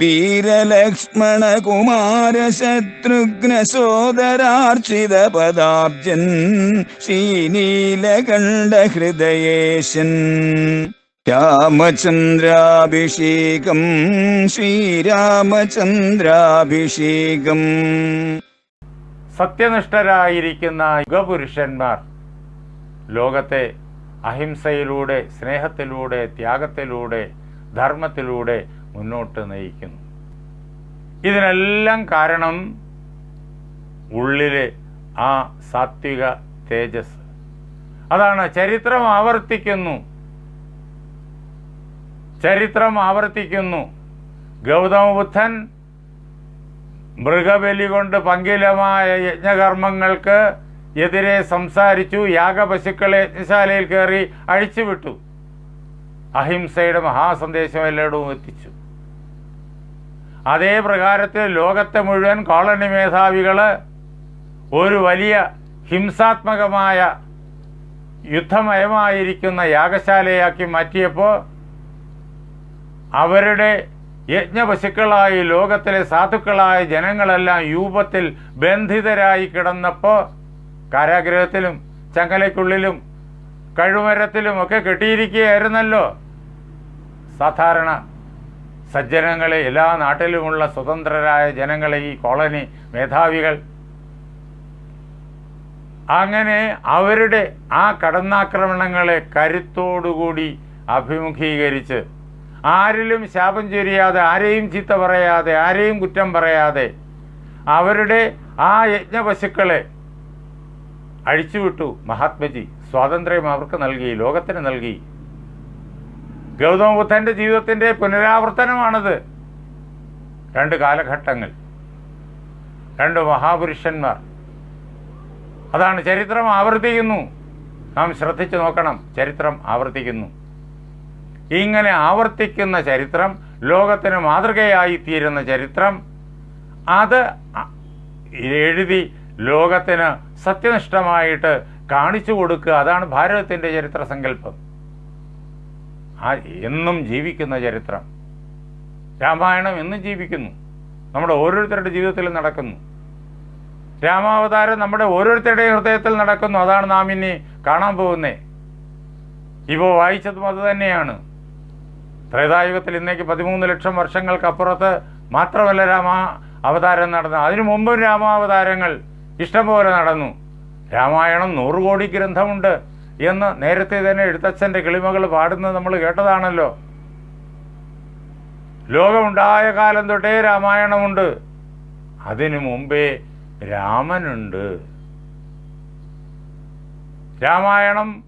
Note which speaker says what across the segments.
Speaker 1: വീരലക്ഷ്മണ കുമാര ശത്രുഘ്ന സോദരാർച്ചിത പദാബ്ജൻ ശ്രീനീലകണ്ഠ ഹൃദയേശൻ രാമചന്ദ്രാഭിഷേകം ശ്രീരാമചന്ദ്രാഭിഷേകം.
Speaker 2: സത്യനിഷ്ഠരായിരിക്കുന്ന യുഗപുരുഷന്മാർ ലോകത്തെ അഹിംസയിലൂടെ സ്നേഹത്തിലൂടെ ത്യാഗത്തിലൂടെ ധർമ്മത്തിലൂടെ മുന്നോട്ട് നയിക്കുന്നു. ഇതിനെല്ലാം കാരണം ഉള്ളിലെ ആ സാത്വിക തേജസ്. അതാണ് ചരിത്രം ആവർത്തിക്കുന്നു. ചരിത്രം ആവർത്തിക്കുന്നു. ഗൗതമ ബുദ്ധൻ മൃഗബലി കൊണ്ട് പങ്കിലമായ യജ്ഞകർമ്മങ്ങൾക്ക് എതിരെ സംസാരിച്ചു യാഗപശുക്കളെ യജ്ഞശാലയിൽ കയറി അഴിച്ചുവിട്ടു. അഹിംസയുടെ മഹാസന്ദേശം എല്ലായിടവും എത്തിച്ചു. അതേ പ്രകാരത്തിൽ ലോകത്തെ മുഴുവൻ കോളനി മേധാവികൾ ഒരു വലിയ ഹിംസാത്മകമായ യുദ്ധമയമായിരിക്കുന്ന യാഗശാലയാക്കി മാറ്റിയപ്പോൾ അവരുടെ യജ്ഞപശുക്കളായി ലോകത്തിലെ സാധുക്കളായ ജനങ്ങളെല്ലാം യൂപത്തിൽ ബന്ധിതരായി കിടന്നപ്പോൾ കാരാഗ്രഹത്തിലും ചങ്ങലയ്ക്കുള്ളിലും കഴുമരത്തിലും ഒക്കെ കെട്ടിയിരിക്കുകയായിരുന്നല്ലോ. സാധാരണ സജ്ജനങ്ങളെ എല്ലാ നാട്ടിലുമുള്ള സ്വതന്ത്രരായ ജനങ്ങളെ ഈ കോളനി മേധാവികൾ. അങ്ങനെ അവരുടെ ആ കടന്നാക്രമണങ്ങളെ കരുത്തോടുകൂടി അഭിമുഖീകരിച്ച് ആരിലും ശാപം ചൊരിയാതെ ആരെയും ചീത്ത പറയാതെ ആരെയും കുറ്റം പറയാതെ അവരുടെ ആ യജ്ഞപശുക്കളെ അഴിച്ചുവിട്ടു മഹാത്മജി. സ്വാതന്ത്ര്യം അവർക്ക് നൽകി ലോകത്തിന് നൽകി. ഗൗതമബുദ്ധന്റെ ജീവിതത്തിന്റെ പുനരാവർത്തനമാണത്. രണ്ട് കാലഘട്ടങ്ങൾ. രണ്ട് മഹാപുരുഷന്മാർ. അതാണ് ചരിത്രം ആവർത്തിക്കുന്നു. നാം ശ്രദ്ധിച്ചു നോക്കണം ചരിത്രം ആവർത്തിക്കുന്നു. ഇങ്ങനെ ആവർത്തിക്കുന്ന ചരിത്രം ലോകത്തിന് മാതൃകയായി തീരുന്ന ചരിത്രം അത് എഴുതി ലോകത്തിന് സത്യനിഷ്ഠമായിട്ട് കാണിച്ചു കൊടുക്കുക അതാണ് ഭാരതത്തിന്റെ ചരിത്ര സങ്കല്പം ആ എന്നും ജീവിക്കുന്ന ചരിത്രം. രാമായണം എന്നും ജീവിക്കുന്നു. നമ്മുടെ ഓരോരുത്തരുടെ ജീവിതത്തിൽ നടക്കുന്നു. രാമാവതാരം നമ്മുടെ ഓരോരുത്തരുടെയും ഹൃദയത്തിൽ നടക്കുന്നു. അതാണ് നാം ഇനി കാണാൻ പോകുന്നത് ഇപ്പോൾ വായിച്ചതും അത് തന്നെയാണ്. ത്രേതായുഗത്തിൽ ഇന്നേക്ക് പതിമൂന്ന് ലക്ഷം വർഷങ്ങൾക്കപ്പുറത്ത് മാത്രമല്ല രാമ അവതാരം നടന്നു അതിനു മുമ്പും രാമാവതാരങ്ങൾ ഇഷ്ടംപോലെ നടന്നു. രാമായണം നൂറ് കോടി ഗ്രന്ഥമുണ്ട്. എന്ന് നേരത്തെ തന്നെ എഴുത്തച്ഛന്റെ കിളിമകൾ പാടുന്നത് നമ്മൾ കേട്ടതാണല്ലോ. ലോകമുണ്ടായ കാലം തൊട്ടേ രാമായണമുണ്ട്. അതിനു മുമ്പേ രാമനുണ്ട്. രാമായണം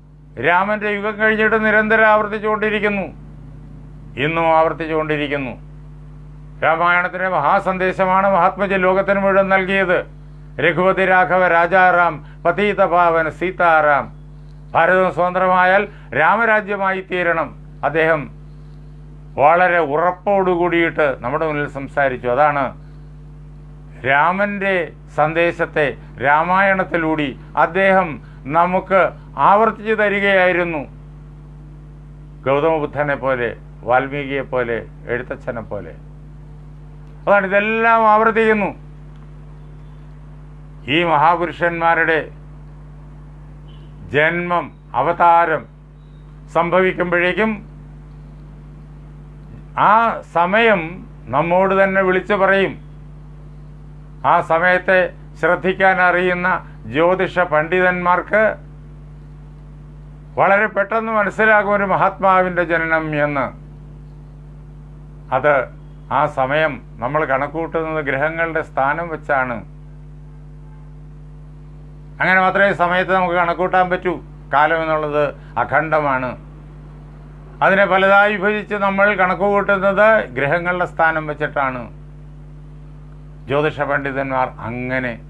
Speaker 2: രാമന്റെ യുഗം കഴിഞ്ഞിട്ട് നിരന്തരം ആവർത്തിച്ചുകൊണ്ടിരിക്കുന്നു. ഇന്നും ആവർത്തിച്ചുകൊണ്ടിരിക്കുന്നു. രാമായണത്തിന്റെ മഹാസന്ദേശമാണ് മഹാത്മജി ലോകത്തിന് മുഴുവൻ നൽകിയത്. രഘുപതി രാഘവ രാജാറാം പതീതഭാവൻ സീതാറാം ഭാരതം സ്വതന്ത്രമായാൽ രാമരാജ്യമായി തീരണം. അദ്ദേഹം വളരെ ഉറപ്പോടുകൂടിയിട്ട് നമ്മുടെ മുന്നിൽ സംസാരിച്ചു. അതാണ് രാമന്റെ സന്ദേശത്തെ രാമായണത്തിലൂടി അദ്ദേഹം നമുക്ക് ആവർത്തിച്ചു തരികയായിരുന്നു. ഗൗതമബുദ്ധനെ പോലെ വാൽമീകിയെ പോലെ എഴുത്തച്ഛനെ പോലെ. അതാണ് ഇതെല്ലാം ആവർത്തിക്കുന്നു. ഈ മഹാപുരുഷന്മാരുടെ ജന്മം അവതാരം സംഭവിക്കുമ്പോഴേക്കും ആ സമയം നമ്മോട് തന്നെ വിളിച്ചു പറയും. ആ സമയത്തെ ശ്രദ്ധിക്കാൻ അറിയുന്ന ജ്യോതിഷ പണ്ഡിതന്മാർക്ക് വളരെ പെട്ടെന്ന് മനസ്സിലാകും ഒരു മഹാത്മാവിന്റെ ജനനം എന്ന്. അത് ആ സമയം നമ്മൾ കണക്കൂട്ടുന്നത് ഗ്രഹങ്ങളുടെ സ്ഥാനം വെച്ചാണ്. അങ്ങനെ മാത്രമേ സമയത്ത് നമുക്ക് കണക്കൂട്ടാൻ പറ്റൂ. കാലം എന്നുള്ളത് അഖണ്ഡമാണ്. അതിനെ പലതായി വിഭജിച്ച് നമ്മൾ കണക്ക് കൂട്ടുന്നത് ഗ്രഹങ്ങളുടെ സ്ഥാനം വെച്ചിട്ടാണ്. ജ്യോതിഷ പണ്ഡിതന്മാർ അങ്ങനെ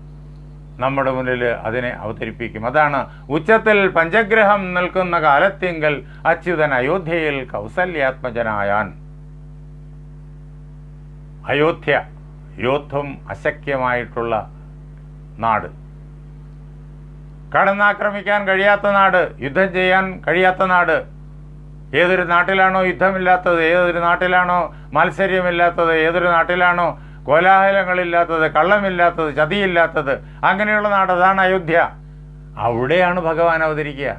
Speaker 2: നമ്മുടെ മുന്നിൽ അതിനെ അവതരിപ്പിക്കും. അതാണ് ഉച്ചത്തിൽ പഞ്ചഗ്രഹം നിൽക്കുന്ന കാലത്തിങ്കൽ അച്യുതൻ അയോധ്യയിൽ കൗസല്യാത്മജനായാൻ. അയോധ്യ യോദ്ധം അശക്യമായിട്ടുള്ള നാട്. കടന്നാക്രമിക്കാൻ കഴിയാത്ത നാട് യുദ്ധം ചെയ്യാൻ കഴിയാത്ത നാട്. ഏതൊരു നാട്ടിലാണോ യുദ്ധമില്ലാത്തത് ഏതൊരു നാട്ടിലാണോ മത്സര്യമില്ലാത്തത് ഏതൊരു നാട്ടിലാണോ കോലാഹലങ്ങളില്ലാത്തത് കള്ളമില്ലാത്തത് ചതിയില്ലാത്തത് അങ്ങനെയുള്ള നാട് അതാണ് അയോധ്യ. അവിടെയാണ് ഭഗവാൻ അവതരിക്കുക.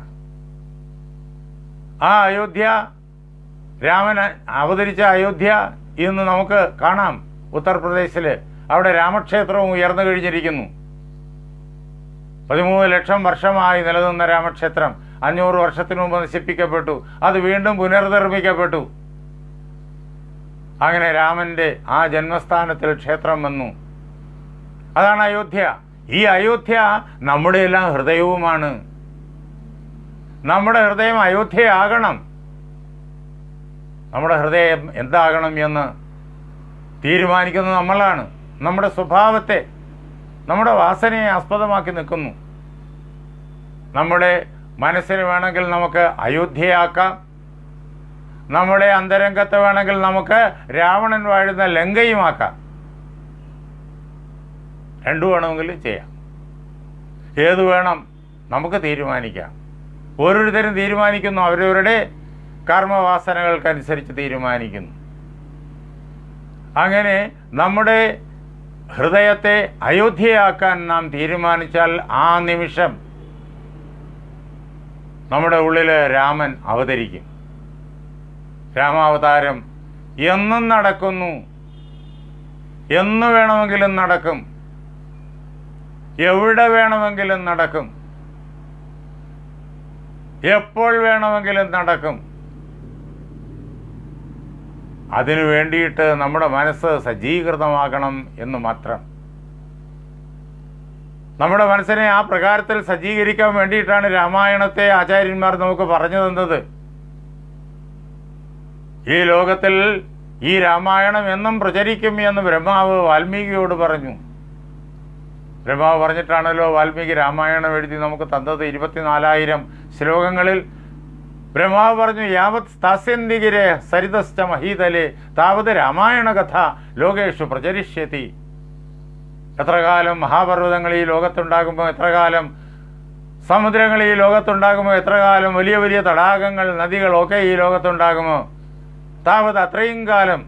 Speaker 2: ആ അയോധ്യ രാമൻ അവതരിച്ച അയോധ്യ ഇന്ന് നമുക്ക് കാണാം ഉത്തർപ്രദേശിൽ അവിടെ രാമക്ഷേത്രവും ഉയർന്നു കഴിഞ്ഞിരിക്കുന്നു. പതിമൂന്ന് ലക്ഷം വർഷമായി നിലനിന്ന രാമക്ഷേത്രം അഞ്ഞൂറ് വർഷത്തിന് മുമ്പ് നശിപ്പിക്കപ്പെട്ടു. അത് വീണ്ടും പുനർനിർമ്മിക്കപ്പെട്ടു. അങ്ങനെ രാമന്റെ ആ ജന്മസ്ഥാനത്തിൽ ക്ഷേത്രം വന്നു. അതാണ് അയോധ്യ. ഈ അയോധ്യ നമ്മുടെ എല്ലാം ഹൃദയവുമാണ്. നമ്മുടെ ഹൃദയം അയോധ്യയാകണം. നമ്മുടെ ഹൃദയം എന്താകണം എന്ന് തീരുമാനിക്കുന്നത് നമ്മളാണ്. നമ്മുടെ സ്വഭാവത്തെ നമ്മുടെ വാസനയെ ആസ്പദമാക്കി നിൽക്കുന്നു. നമ്മുടെ മനസ്സിന് വേണമെങ്കിൽ നമുക്ക് അയോധ്യയാക്കാം. നമ്മുടെ അന്തരംഗത്ത് വേണമെങ്കിൽ നമുക്ക് രാവണൻ വാഴുന്ന ലങ്കയുമാക്കാം. രണ്ടു വേണമെങ്കിൽ ചെയ്യാം. ഏത് വേണം നമുക്ക് തീരുമാനിക്കാം. ഓരോരുത്തരും തീരുമാനിക്കുന്നു. അവരവരുടെ കർമ്മവാസനകൾക്കനുസരിച്ച് തീരുമാനിക്കുന്നു. അങ്ങനെ നമ്മുടെ ഹൃദയത്തെ അയോധ്യയാക്കാൻ നാം തീരുമാനിച്ചാൽ ആ നിമിഷം നമ്മുടെ ഉള്ളിൽ രാമൻ അവതരിക്കും. രാമാവതാരം എന്നും നടക്കുന്നു. എന്നു വേണമെങ്കിലും നടക്കും. എവിടെ വേണമെങ്കിലും നടക്കും. എപ്പോൾ വേണമെങ്കിലും നടക്കും. അതിനു വേണ്ടിയിട്ട് നമ്മുടെ മനസ്സ് സജ്ജീകൃതമാകണം എന്ന് മാത്രം. നമ്മുടെ മനസ്സിനെ ആ പ്രകാരത്തിൽ സജ്ജീകരിക്കാൻ വേണ്ടിയിട്ടാണ് രാമായണത്തെ ആചാര്യന്മാർ നമുക്ക് പറഞ്ഞു തന്നത്. ഈ ലോകത്തിൽ ഈ രാമായണം എന്നും പ്രചരിക്കും എന്ന് ബ്രഹ്മാവ് വാൽമീകിയോട് പറഞ്ഞു. ബ്രഹ്മാവ് പറഞ്ഞിട്ടാണല്ലോ വാൽമീകി രാമായണം എഴുതി നമുക്ക് തന്നത് ഇരുപത്തിനാലായിരം ശ്ലോകങ്ങളിൽ. ബ്രഹ്മാവ് പറഞ്ഞു യാവത് സ്ഥാസ്യന്തികിരെ സരിതസ്ഥ മഹീതലെ താവത് രാമായണ കഥ ലോകേഷു പ്രചരിഷ്യതി. എത്ര കാലം മഹാപർവതങ്ങൾ ഈ ലോകത്തുണ്ടാകുമ്പോൾ എത്ര കാലം സമുദ്രങ്ങൾ ഈ ലോകത്തുണ്ടാകുമോ എത്ര കാലം വലിയ വലിയ തടാകങ്ങൾ നദികളൊക്കെ ഈ ലോകത്തുണ്ടാകുമോ? താവത് അത്രയും കാലം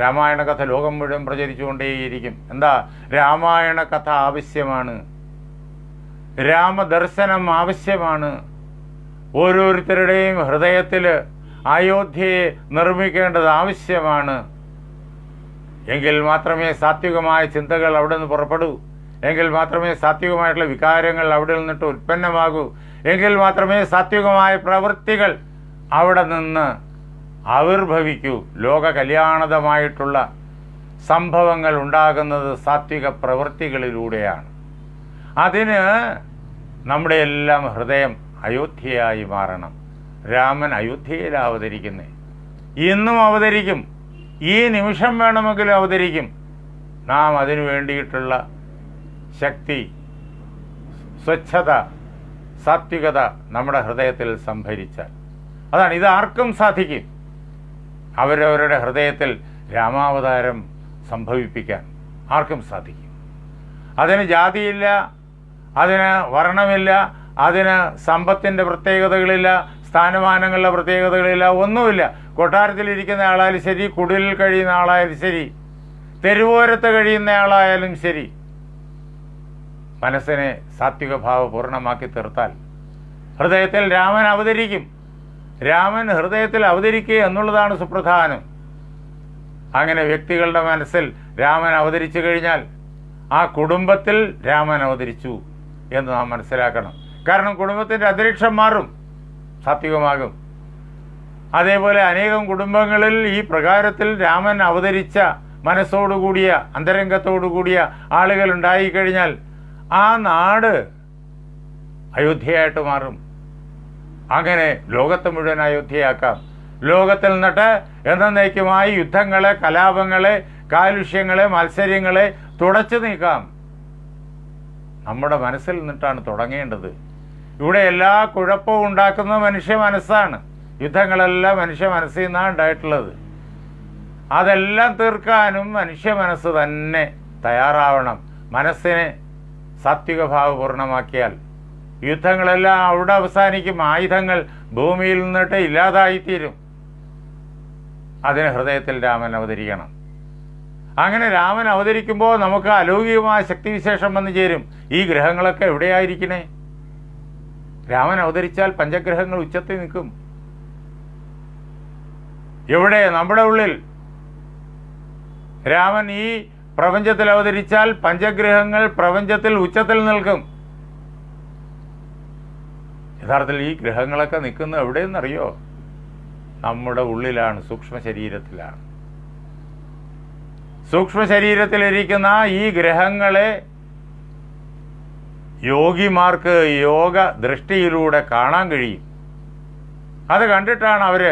Speaker 2: രാമായണ കഥ ലോകം മുഴുവൻ പ്രചരിച്ചുകൊണ്ടേയിരിക്കും. എന്താ? രാമായണ കഥ ആവശ്യമാണ്. രാമദർശനം ആവശ്യമാണ്. ഓരോരുത്തരുടെയും ഹൃദയത്തിൽ അയോധ്യയെ നിർമ്മിക്കേണ്ടത് ആവശ്യമാണ്. എങ്കിൽ മാത്രമേ സാത്വികമായ ചിന്തകൾ അവിടെ നിന്ന് പുറപ്പെടൂ. എങ്കിൽ മാത്രമേ സാത്വികമായിട്ടുള്ള വികാരങ്ങൾ അവിടെ നിന്നിട്ട് ഉൽപ്പന്നമാകൂ. എങ്കിൽ മാത്രമേ സാത്വികമായ പ്രവൃത്തികൾ അവിടെ നിന്ന് ആവിർഭവിക്കൂ. ലോക കല്യാണതമായിട്ടുള്ള സംഭവങ്ങൾ ഉണ്ടാകുന്നത് സാത്വിക പ്രവൃത്തികളിലൂടെയാണ്. അതിന് നമ്മുടെ എല്ലാം ഹൃദയം അയോധ്യയായി മാറണം. രാമൻ അയോധ്യയിൽ അവതരിക്കുന്നേ ഇന്നും അവതരിക്കും. ഈ നിമിഷം വേണമെങ്കിൽ അവതരിക്കും. നാം അതിനു വേണ്ടിയിട്ടുള്ള ശക്തി സ്വച്ഛത സാത്വികത നമ്മുടെ ഹൃദയത്തിൽ സംഭരിച്ചാൽ. അതാണ് ഇത് ആർക്കും സാധിക്കും. അവരവരുടെ ഹൃദയത്തിൽ രാമാവതാരം സംഭവിപ്പിക്കാൻ ആർക്കും സാധിക്കും. അതിന് ജാതിയില്ല അതിന് വർണമില്ല അതിന് സമ്പത്തിന്റെ പ്രത്യേകതകളില്ല സ്ഥാനമാനങ്ങളുടെ പ്രത്യേകതകളില്ല ഒന്നുമില്ല. കൊട്ടാരത്തിലിരിക്കുന്ന ആളായാലും ശരി കുടിലിൽ കഴിയുന്ന ആളായാലും ശരി തെരുവോരത്ത് കഴിയുന്ന ആളായാലും ശരി. മനസ്സിനെ സാത്വിക ഭാവ പൂർണമാക്കി തീർത്താൽ ഹൃദയത്തിൽ രാമൻ അവതരിക്കും. രാമൻ ഹൃദയത്തിൽ അവതരിക്കുക എന്നുള്ളതാണ് സുപ്രധാനം. അങ്ങനെ വ്യക്തികളുടെ മനസ്സിൽ രാമൻ അവതരിച്ചു കഴിഞ്ഞാൽ ആ കുടുംബത്തിൽ രാമൻ അവതരിച്ചു എന്ന് നാം മനസ്സിലാക്കണം. കാരണം കുടുംബത്തിന്റെ അന്തരീക്ഷം മാറും. സാത്വികമാകും. അതേപോലെ അനേകം കുടുംബങ്ങളിൽ ഈ പ്രകാരത്തിൽ രാമൻ അവതരിച്ച മനസ്സോടുകൂടിയ അന്തരംഗത്തോടുകൂടിയ ആളുകൾ ഉണ്ടായിക്കഴിഞ്ഞാൽ ആ നാട് അയോധ്യയായിട്ട് മാറും. അങ്ങനെ ലോകത്ത് മുഴുവൻ അയോധ്യയാക്കാം. ലോകത്തിൽ നിന്നിട്ട് എന്നേക്കുമായി യുദ്ധങ്ങളെ കലാപങ്ങളെ കാലുഷ്യങ്ങളെ മത്സര്യങ്ങളെ തുടച്ചു നീക്കാം. നമ്മുടെ മനസ്സിൽ നിന്നിട്ടാണ് തുടങ്ങേണ്ടത്. ഇവിടെ എല്ലാ കുഴപ്പവും ഉണ്ടാക്കുന്നത് മനുഷ്യ മനസ്സാണ്. യുദ്ധങ്ങളെല്ലാം മനുഷ്യ മനസ്സിൽ നിന്നാണ് ഉണ്ടായിട്ടുള്ളത്. അതെല്ലാം തീർക്കാനും മനുഷ്യ മനസ്സ് തന്നെ തയ്യാറാവണം. മനസ്സിനെ സാത്വിക ഭാവപൂർണമാക്കിയാൽ യുദ്ധങ്ങളെല്ലാം അവിടെ അവസാനിക്കും. ആയുധങ്ങൾ ഭൂമിയിൽ നിന്നിട്ട് ഇല്ലാതായിത്തീരും. അതിന് ഹൃദയത്തിൽ രാമൻ അവതരിക്കണം. അങ്ങനെ രാമൻ അവതരിക്കുമ്പോൾ നമുക്ക് അലൗകികമായ ശക്തിവിശേഷം വന്നു ചേരും. ഈ ഗ്രഹങ്ങളൊക്കെ എവിടെയായിരിക്കണേ? രാമൻ അവതരിച്ചാൽ പഞ്ചഗ്രഹങ്ങൾ ഉച്ചത്തിൽ നിൽക്കും. എവിടെ? നമ്മുടെ ഉള്ളിൽ. രാമൻ ഈ പ്രപഞ്ചത്തിൽ അവതരിച്ചാൽ പഞ്ചഗ്രഹങ്ങൾ പ്രപഞ്ചത്തിൽ ഉച്ചത്തിൽ നിൽക്കും. യഥാർത്ഥത്തിൽ ഈ ഗ്രഹങ്ങളൊക്കെ നിൽക്കുന്നത് എവിടെയെന്നറിയോ? നമ്മുടെ ഉള്ളിലാണ് സൂക്ഷ്മ ശരീരത്തിലാണ് സൂക്ഷ്മ ശരീരത്തിലിരിക്കുന്ന ഈ ഗ്രഹങ്ങളെ യോഗിമാർക്ക് യോഗ ദൃഷ്ടിയിലൂടെ കാണാൻ കഴിയും. അത് കണ്ടിട്ടാണ് അവർ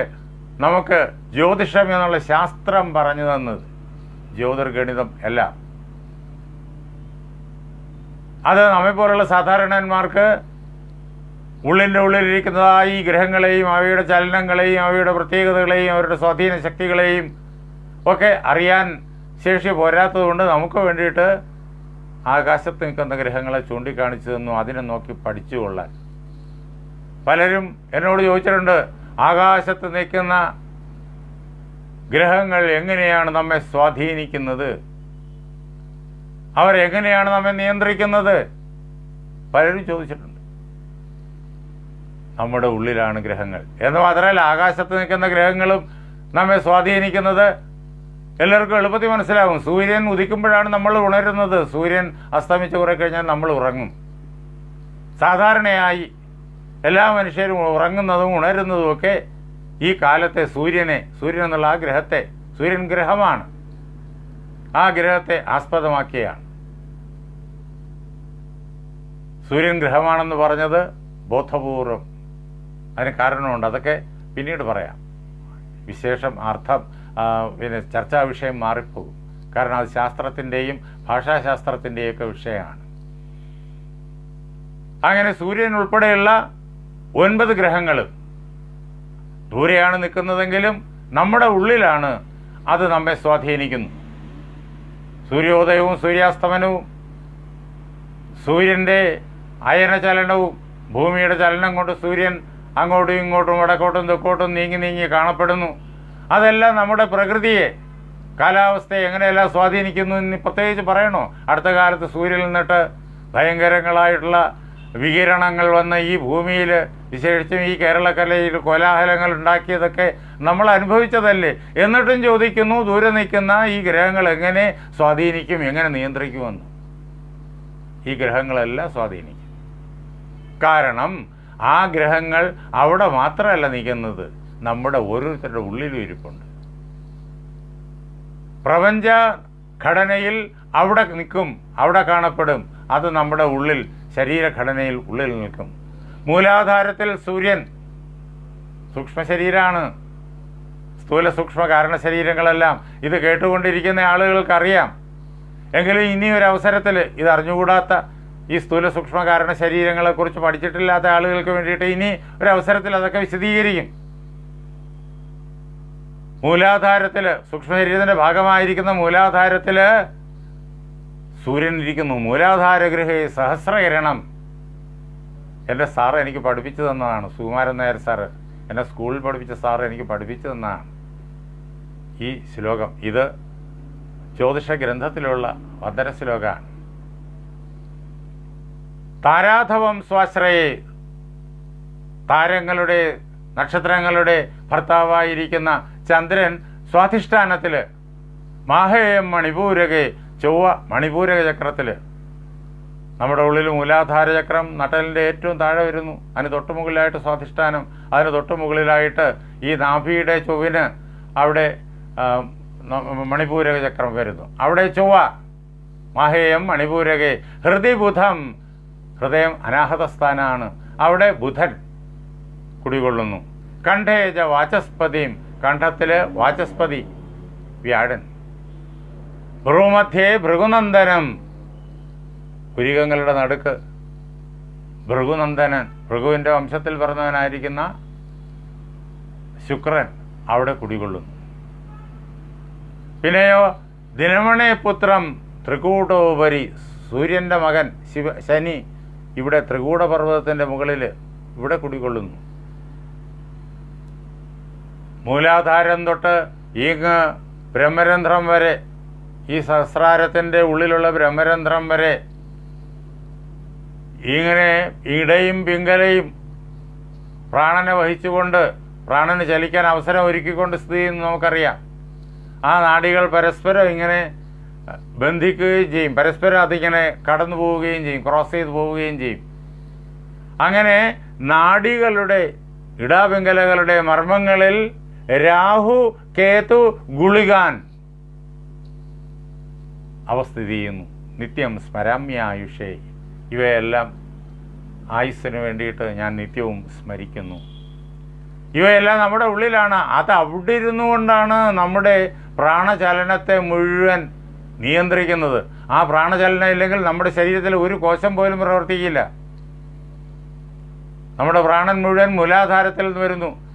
Speaker 2: നമുക്ക് ജ്യോതിഷം എന്നുള്ള ശാസ്ത്രം പറഞ്ഞു തന്നത്. ജ്യോതിർഗണിതം എല്ലാം അത് നമ്മെപ്പോലുള്ള സാധാരണന്മാർക്ക് ഉള്ളിന്റെ ഉള്ളിലിരിക്കുന്നതായ ഗ്രഹങ്ങളെയും അവയുടെ ചലനങ്ങളെയും അവയുടെ പ്രത്യേകതകളെയും അവരുടെ സ്വാധീന ശക്തികളെയും ഒക്കെ അറിയാൻ ശേഷി പോരാത്തതുകൊണ്ട് നമുക്ക് വേണ്ടിയിട്ട് ആകാശത്ത് നിൽക്കുന്ന ഗ്രഹങ്ങളെ ചൂണ്ടിക്കാണിച്ചു തന്നു അതിനെ നോക്കി പഠിച്ചുകൊള്ളാൻ. പലരും എന്നോട് ചോദിച്ചിട്ടുണ്ട് ആകാശത്ത് നിൽക്കുന്ന ഗ്രഹങ്ങൾ എങ്ങനെയാണ് നമ്മെ സ്വാധീനിക്കുന്നത്? അവരെങ്ങനെയാണ് നമ്മെ നിയന്ത്രിക്കുന്നത്? പലരും ചോദിച്ചിട്ടുണ്ട്. നമ്മുടെ ഉള്ളിലാണ് ഗ്രഹങ്ങൾ. എന്ന് മാത്രമല്ല ആകാശത്ത് നിൽക്കുന്ന ഗ്രഹങ്ങളും നമ്മെ സ്വാധീനിക്കുന്നത് എല്ലാവർക്കും എളുപ്പത്തിൽ മനസ്സിലാകും സൂര്യൻ ഉദിക്കുമ്പോഴാണ് നമ്മൾ ഉണരുന്നത്. സൂര്യൻ അസ്തമിച്ച് കുറെ കഴിഞ്ഞാൽ നമ്മൾ ഉറങ്ങും. സാധാരണയായി എല്ലാ മനുഷ്യരും ഉറങ്ങുന്നതും ഉണരുന്നതും ഒക്കെ ഈ കാലത്തെ സൂര്യനെ സൂര്യൻ എന്നുള്ള ആ ഗ്രഹത്തെ സൂര്യൻ ഗ്രഹമാണ്. ആ ഗ്രഹത്തെ ആസ്പദമാക്കിയാണ്. സൂര്യൻ ഗ്രഹമാണെന്ന് പറഞ്ഞത് ബോധപൂർവം. അതിന് കാരണമുണ്ട്. അതൊക്കെ പിന്നീട് പറയാം. വിശേഷം അർത്ഥം. പിന്നെ ചർച്ചാ വിഷയം മാറിപ്പോകും. കാരണം അത് ശാസ്ത്രത്തിന്റെയും ഭാഷാശാസ്ത്രത്തിന്റെയും ഒക്കെ വിഷയമാണ്. അങ്ങനെ സൂര്യൻ ഉൾപ്പെടെയുള്ള ഒൻപത് ഗ്രഹങ്ങൾ ദൂരെയാണ് നിൽക്കുന്നതെങ്കിലും നമ്മുടെ ഉള്ളിലാണ് അത് നമ്മെ സ്വാധീനിക്കുന്നു. സൂര്യോദയവും സൂര്യാസ്തമനവും സൂര്യന്റെ അയനചലനവും ഭൂമിയുടെ ചലനം കൊണ്ട് സൂര്യൻ അങ്ങോട്ടും ഇങ്ങോട്ടും വടക്കോട്ടും തെക്കോട്ടും നീങ്ങി നീങ്ങി കാണപ്പെടുന്നു. അതെല്ലാം നമ്മുടെ പ്രകൃതിയെ കാലാവസ്ഥയെ എങ്ങനെയെല്ലാം സ്വാധീനിക്കുന്നു എന്ന് പ്രത്യേകിച്ച് പറയണോ? അടുത്ത കാലത്ത് സൂര്യനിൽ നിന്നിട്ട് ഭയങ്കരങ്ങളായിട്ടുള്ള വികിരണങ്ങൾ വന്ന് ഈ ഭൂമിയിൽ വിശേഷിച്ചും ഈ കേരളക്കലയിൽ കോലാഹലങ്ങൾ ഉണ്ടാക്കിയതൊക്കെ നമ്മൾ അനുഭവിച്ചതല്ലേ? എന്നിട്ടും ചോദിക്കുന്നു ദൂരെ നിൽക്കുന്ന ഈ ഗ്രഹങ്ങൾ എങ്ങനെ സ്വാധീനിക്കും എങ്ങനെ നിയന്ത്രിക്കുമെന്ന്. ഈ ഗ്രഹങ്ങളെല്ലാം സ്വാധീനിക്കും. കാരണം ആ ഗ്രഹങ്ങൾ അവിടെ മാത്രമല്ല നിൽക്കുന്നത്. നമ്മുടെ ഓരോരുത്തരുടെ ഉള്ളിലും ഇരിപ്പുണ്ട്. പ്രപഞ്ച ഘടനയിൽ അവിടെ നിൽക്കും അവിടെ കാണപ്പെടും. അത് നമ്മുടെ ഉള്ളിൽ ശരീരഘടനയിൽ ഉള്ളിൽ നിൽക്കും. മൂലാധാരത്തിൽ സൂര്യൻ സൂക്ഷ്മ ശരീരമാണ് സ്ഥൂല സൂക്ഷ്മ കാരണ ശരീരങ്ങളെല്ലാം ഇത് കേട്ടുകൊണ്ടിരിക്കുന്ന ആളുകൾക്കറിയാം. എങ്കിലും ഇനി ഒരു അവസരത്തിൽ ഇത് അറിഞ്ഞുകൂടാത്ത ഈ സ്ഥൂല സൂക്ഷ്മ കാരണ ശരീരങ്ങളെക്കുറിച്ച് പഠിച്ചിട്ടില്ലാത്ത ആളുകൾക്ക് വേണ്ടിയിട്ട് ഇനി ഒരു അവസരത്തിൽ അതൊക്കെ വിശദീകരിക്കും. മൂലാധാരത്തിൽ സൂക്ഷ്മശരീരത്തിന്റെ ഭാഗമായിരിക്കുന്ന മൂലാധാരത്തിൽ സൂര്യൻ ഇരിക്കുന്നു മൂലാധാരഗൃഹേ സഹസ്രകിരണം. എന്റെ സാർ എനിക്ക് പഠിപ്പിച്ചു തന്നതാണ്. സുകുമാരൻ നായർ സാറ് എന്നെ സ്കൂളിൽ പഠിപ്പിച്ച സാർ എനിക്ക് പഠിപ്പിച്ചു തന്നതാണ്. ഈ ശ്ലോകം ഇത് ജ്യോതിഷ ഗ്രന്ഥത്തിലുള്ള വന്ദന ശ്ലോകമാണ്. താരാധവം സ്വാശ്രയെ. താരങ്ങളുടെ നക്ഷത്രങ്ങളുടെ ഭർത്താവായിരിക്കുന്ന ചന്ദ്രൻ സ്വാധിഷ്ഠാനത്തിൽ മാഹേയം മണിപൂരകെ ചൊവ്വ മണിപൂരക ചക്രത്തിൽ നമ്മുടെ ഉള്ളിൽ മൂലാധാര ചക്രം നട്ടലിന്റെ ഏറ്റവും താഴെ വരുന്നു. അതിന് തൊട്ട് മുകളിലായിട്ട് സ്വാധിഷ്ഠാനം അതിന് തൊട്ട് മുകളിലായിട്ട് ഈ നാഭിയുടെ ചൊവ്വിന് അവിടെ മണിപൂരക ചക്രം വരുന്നു. അവിടെ ചൊവ്വ മാഹേയം മണിപൂരകെ ഹൃദയബുധം ഹൃദയം അനാഹതസ്ഥാനാണ്. അവിടെ ബുധൻ കുടികൊള്ളുന്നു. കണ്ഠേജ വാചസ്പതിയും കണ്ഠത്തിൽ വാചസ്പതി വ്യാഴൻ. ഭ്രൂമധ്യേ ഭൃഗുനന്ദനം. പുരികങ്ങളുടെ നടുക്ക്. ഭൃഗുനന്ദനൻ ഭൃഗുവിന്റെ വംശത്തിൽ പിറന്നവനായിരിക്കുന്ന ശുക്രൻ അവിടെ കുടികൊള്ളുന്നു. പിന്നെയോ ദിനമണേ പുത്രം ത്രികൂടോപരി സൂര്യന്റെ മകൻ ശിവ ശനി ഇവിടെ ത്രികൂടപർവതത്തിന്റെ മുകളിൽ ഇവിടെ കുടികൊള്ളുന്നു. മൂലാധാരം തൊട്ട് ഈങ്ങ് ബ്രഹ്മരന്ധ്രം വരെ ഈ സഹസ്രാരത്തിന്റെ ഉള്ളിലുള്ള ബ്രഹ്മരന്ധ്രം വരെ ഇങ്ങനെ ഇടയും പിങ്കലയും പ്രാണനെ വഹിച്ചുകൊണ്ട് പ്രാണന് ചലിക്കാൻ അവസരം ഒരുക്കിക്കൊണ്ട് സ്ഥിതി ചെയ്യുന്നു നമുക്കറിയാം. ആ നാടികൾ പരസ്പരം ഇങ്ങനെ ബന്ധിക്കുകയും ചെയ്യും. പരസ്പരം അതിങ്ങനെ കടന്നു പോവുകയും ചെയ്യും ക്രോസ് ചെയ്ത് പോവുകയും ചെയ്യും. അങ്ങനെ നാടികളുടെ ഇടാപിങ്കലകളുടെ മർമ്മങ്ങളിൽ രാഹു കേതു ഗുളികാൻ. അവസ്ഥിതി ചെയ്യുന്നു. നിത്യം സ്മരാമ്യായുഷേ. ഇവയെല്ലാം ആയുസ്സിന് വേണ്ടിയിട്ട് ഞാൻ നിത്യവും സ്മരിക്കുന്നു. ഇവയെല്ലാം നമ്മുടെ ഉള്ളിലാണ്. അത് അവിടെ ഇരുന്നു കൊണ്ടാണ് നമ്മുടെ പ്രാണചലനത്തെ മുഴുവൻ നിയന്ത്രിക്കുന്നത്. ആ പ്രാണചലനം ഇല്ലെങ്കിൽ നമ്മുടെ ശരീരത്തിൽ ഒരു കോശം പോലും പ്രവർത്തിക്കില്ല. നമ്മുടെ പ്രാണൻ മുഴുവൻ മൂലാധാരത്തിൽ നിന്ന് വരുന്നു.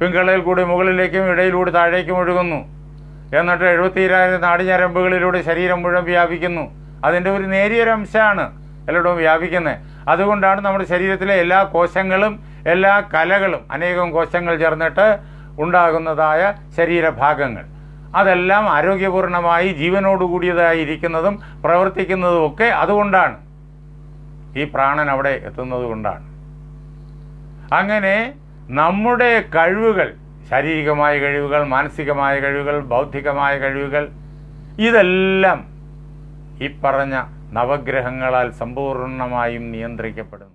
Speaker 2: പിങ്കളയിൽ കൂടി മുകളിലേക്കും ഇടയിലൂടെ താഴേക്കും ഒഴുകുന്നു. എന്നിട്ട് എഴുപത്തിരായിരം നാടിഞ്ഞരമ്പുകളിലൂടെ ശരീരം മുഴുവൻ വ്യാപിക്കുന്നു. അതിന്റെ ഒരു നേരിയൊരു അംശമാണ് എല്ലായിടവും വ്യാപിക്കുന്നത്. അതുകൊണ്ടാണ് നമ്മുടെ ശരീരത്തിലെ എല്ലാ കോശങ്ങളും എല്ലാ കലകളും അനേകം കോശങ്ങൾ ചേർന്നിട്ട് ഉണ്ടാകുന്നതായ ശരീരഭാഗങ്ങൾ. അതെല്ലാം ആരോഗ്യപൂർണമായി ജീവനോടുകൂടിയതായി ഇരിക്കുന്നതും പ്രവർത്തിക്കുന്നതും ഒക്കെ അതുകൊണ്ടാണ്. ഈ പ്രാണൻ അവിടെ എത്തുന്നത് കൊണ്ടാണ്. അങ്ങനെ നമ്മുടെ കഴിവുകൾ ശാരീരികമായ കഴിവുകൾ മാനസികമായ കഴിവുകൾ ബൗദ്ധികമായ കഴിവുകൾ ഇതെല്ലാം ഈ പറഞ്ഞ നവഗ്രഹങ്ങളാൽ സമ്പൂർണമായും നിയന്ത്രിക്കപ്പെടുന്നു.